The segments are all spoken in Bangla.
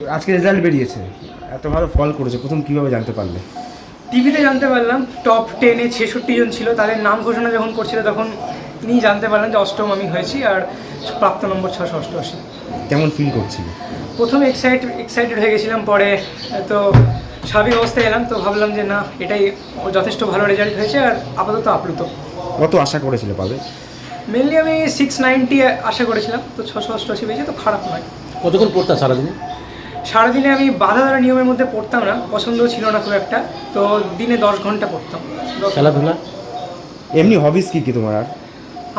আজকে রেজাল্ট বেরিয়েছে। এত ভালো ফল করেছে প্রথম কীভাবে জানতে পারলে? টিভিতে জানতে পারলাম টপ টেনে ছেষট্টি জন ছিল তাদের নাম ঘোষণা যখন করছিল তখন নিয়ে জানতে পারলাম যে অষ্টম আমি হয়েছি আর প্রাপ্ত নম্বর ছশো অষ্টআশি। কেমন ফিল করছিল? প্রথমে এক্সাইট এক্সাইটেড হয়ে গেছিলাম পরে তো স্বাভাবিক অবস্থায় এলাম তো ভাবলাম যে না এটাই যথেষ্ট ভালো রেজাল্ট হয়েছে আর আপাতত আপ্লুত। কত আশা করেছিল পাবে? মেনলি আমি সিক্স নাইনটি আশা করেছিলাম তো ছশো অষ্টআশি পেয়েছি তো খারাপ নয়। কতক্ষণ পড়তা সারাদিনে? সারাদিনে আমি বাধা ধরা নিয়মের মধ্যে পড়তাম না পছন্দও ছিল না খুব একটা। তো দিনে দশ ঘণ্টা পড়তাম। খেলাধুলা? এমনি হবিস কি কি তোমার আর?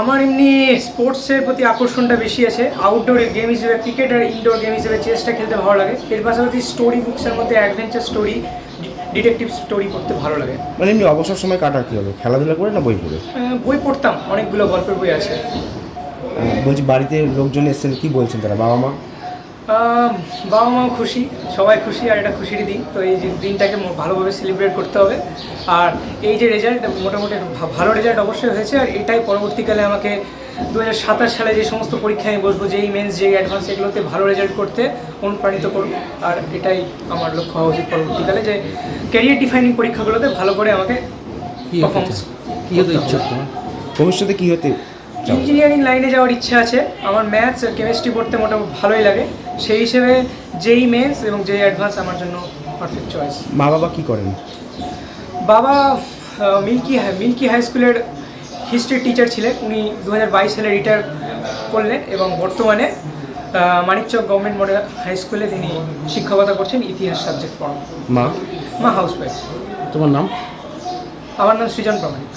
আমার এমনি স্পোর্টসের প্রতি আকর্ষণটা বেশি আছে। আউটডোর গেম হিসেবে ক্রিকেট আর ইনডোর গেম হিসেবে চেসটা খেলতে ভালো লাগে। এর পাশাপাশি স্টোরি বুকসের মধ্যে অ্যাডভেঞ্চার স্টোরি ডিটেকটিভ স্টোরি পড়তে ভালো লাগে। মানে এমনি অবসর সময় কাটা কি হবে? খেলাধুলা করে না বই পড়ে? বই পড়তাম অনেকগুলো গল্পের বই আছে। বলছি বাড়িতে লোকজন এসেছেন কি বলছেন তারা বাবা মা? বাবা মাও খুশি সবাই খুশি আর এটা খুশির দিন। তো এই যে দিনটাকে ভালোভাবে সেলিব্রেট করতে হবে। আর এই যে রেজাল্ট মোটামুটি ভালো রেজাল্ট অবশ্যই হয়েছে। আর এটাই পরবর্তীকালে আমাকে দু হাজার সাতাশ সালে যে সমস্ত পরীক্ষায় আমি বসবো যেই মেন্স যেই অ্যাডভান্স এগুলোতে ভালো রেজাল্ট করতে অনুপ্রাণিত করব। আর এটাই আমার লক্ষ্য হওয়া উচিত পরবর্তীকালে যে ক্যারিয়ার ডিফাইনিং পরীক্ষাগুলোতে ভালো করে আমাকে কি হতে তোমার? ভবিষ্যতে কী হতে ইঞ্জিনিয়ারিং লাইনে যাওয়ার ইচ্ছা আছে। আমার ম্যাথস আর কেমিস্ট্রি পড়তে মোটামুটি ভালোই লাগে। সেই হিসেবে যেই মেন্স এবং যেই অ্যাডভান্স আমার জন্য পারফেক্ট চয়েস মা বাবা কী করেন? বাবা মিল্কি হাই মিল্কি হাই স্কুলের হিস্ট্রি টিচার ছিলেন। উনি দু হাজার বাইশ সালে রিটায়ার করলেন এবং বর্তমানে মানিকচক গভর্নমেন্ট মডেল হাই স্কুলে তিনি শিক্ষকতা করছেন ইতিহাস সাবজেক্ট পড়ান। মা? মা হাউস ওয়াইফ তোমার নাম? আমার নাম সৃজন প্রামাণিক।